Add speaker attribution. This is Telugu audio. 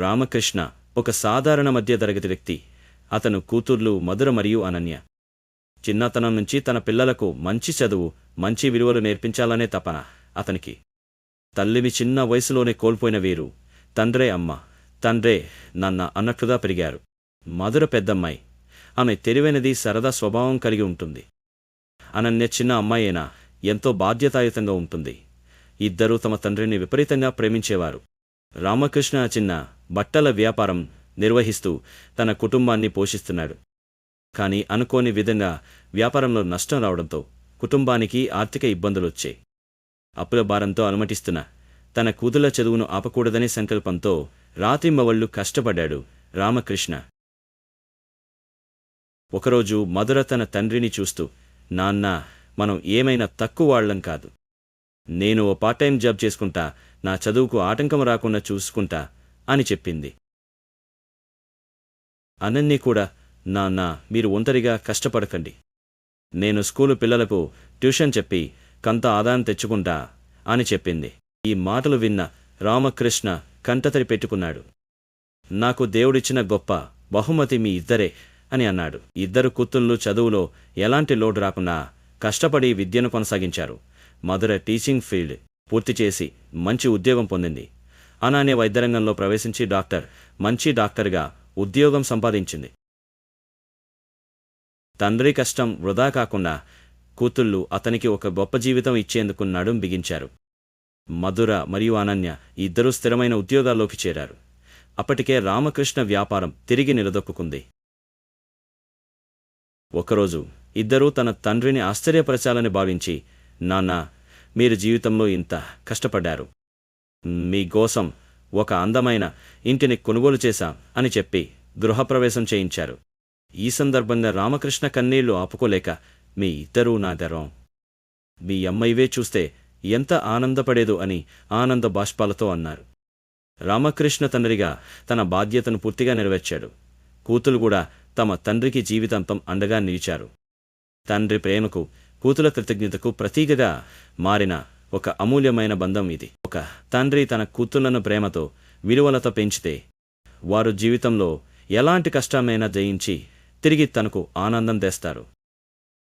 Speaker 1: రామకృష్ణ ఒక సాధారణ మధ్య తరగతి వ్యక్తి. అతను కూతుర్లు మధుర మరియు అనన్య. చిన్నతనం నుంచి తన పిల్లలకు మంచి చదువు మంచి విలువలు నేర్పించాలనే తపన అతనికి. తల్లిని చిన్న వయసులోనే కోల్పోయిన వీరు. తండ్రే అమ్మ తండ్రే నాన్న అన్నట్లుగా పెరిగారు. మధుర పెద్దమ్మాయి. ఆమె తెలివైనది సరదా స్వభావం కలిగి ఉంటుంది. అనన్య చిన్న అమ్మాయేనా? ఎంతో బాధ్యతాయుతంగా ఉంటుంది. ఇద్దరూ తమ తండ్రిని విపరీతంగా ప్రేమించేవారు. రామకృష్ణ చిన్న బట్టల వ్యాపారం నిర్వహిస్తూ తన కుటుంబాన్ని పోషిస్తున్నాడు. కాని అనుకోని విధంగా వ్యాపారంలో నష్టం రావడంతో కుటుంబానికి ఆర్థిక ఇబ్బందులొచ్చాయి అప్పుల భారంతో అనుమతిస్తున్న తన కూతుల చదువును ఆపకూడదనే సంకల్పంతో రాత్రింబవళ్ళు కష్టపడ్డాడు రామకృష్ణ. ఒకరోజు మధుర తన తండ్రిని చూస్తూ నాన్న మనం ఏమైనా తక్కువ వాళ్ళం కాదు. నేను ఓ పార్ట్ టైం జాబ్ చేసుకుంటా నా చదువుకు ఆటంకం రాకుండా చూసుకుంటా అని చెప్పింది. అనన్య కూడా నాన్న మీరు ఒంటరిగా కష్టపడకండి. నేను స్కూలు పిల్లలకు ట్యూషన్ చెప్పి కంత ఆదాయం తెచ్చుకుంటా అని చెప్పింది. ఈ మాటలు విన్న రామకృష్ణ కంటతరి పెట్టుకున్నాడు. నాకు దేవుడిచ్చిన గొప్ప బహుమతి మీ ఇద్దరే అని అన్నాడు. ఇద్దరు కూతుళ్ళు చదువులో ఎలాంటి లోటు రాకుండా కష్టపడి విద్యను కొనసాగించారు. మధుర టీచింగ్ ఫీల్డ్ పూర్తి చేసి మంచి ఉద్యోగం పొందింది. అనానే వైద్యరంగంలో ప్రవేశించి డాక్టర్ మంచి డాక్టర్గా ఉద్యోగం సంపాదించింది. తండ్రి కష్టం వృధా కాకుండా కూతుళ్ళు అతనికి ఒక గొప్ప జీవితం ఇచ్చేందుకు నడుం బిగించారు. మధుర మరియు అనన్య ఇద్దరూ స్థిరమైన ఉద్యోగాల్లోకి చేరారు. అప్పటికే రామకృష్ణ వ్యాపారం తిరిగి నిలదొక్కుంది ఒకరోజు ఇద్దరూ తన తండ్రిని ఆశ్చర్యపరచాలని భావించి నాన్న మీరు జీవితంలో ఇంత కష్టపడ్డారు. మీకోసం ఒక అందమైన ఇంటిని కొనుగోలు చేశాం అని చెప్పి గృహప్రవేశం చేయించారు. ఈ సందర్భంగా రామకృష్ణ కన్నీళ్ళు ఆపుకోలేక మీ ఇద్దరూ నా దరం. మీ అమ్మాయివే చూస్తే ఎంత ఆనందపడేదో అని ఆనంద బాష్పాలతో అన్నారు. రామకృష్ణ తండ్రిగా తన బాధ్యతను పూర్తిగా నెరవేర్చాడు. కూతులు కూడా తమ తండ్రికి జీవితాంతం అండగా నిలిచారు. తండ్రి ప్రేమకు కూతుల కృతజ్ఞతకు ప్రతీకగా మారిన ఒక అమూల్యమైన బంధం ఇది. ఒక తండ్రి తన కూతుళ్ళను ప్రేమతో విలువలతో పెంచితే వారు జీవితంలో ఎలాంటి కష్టమైనా జయించి తిరిగి తనకు ఆనందం తెస్తారు.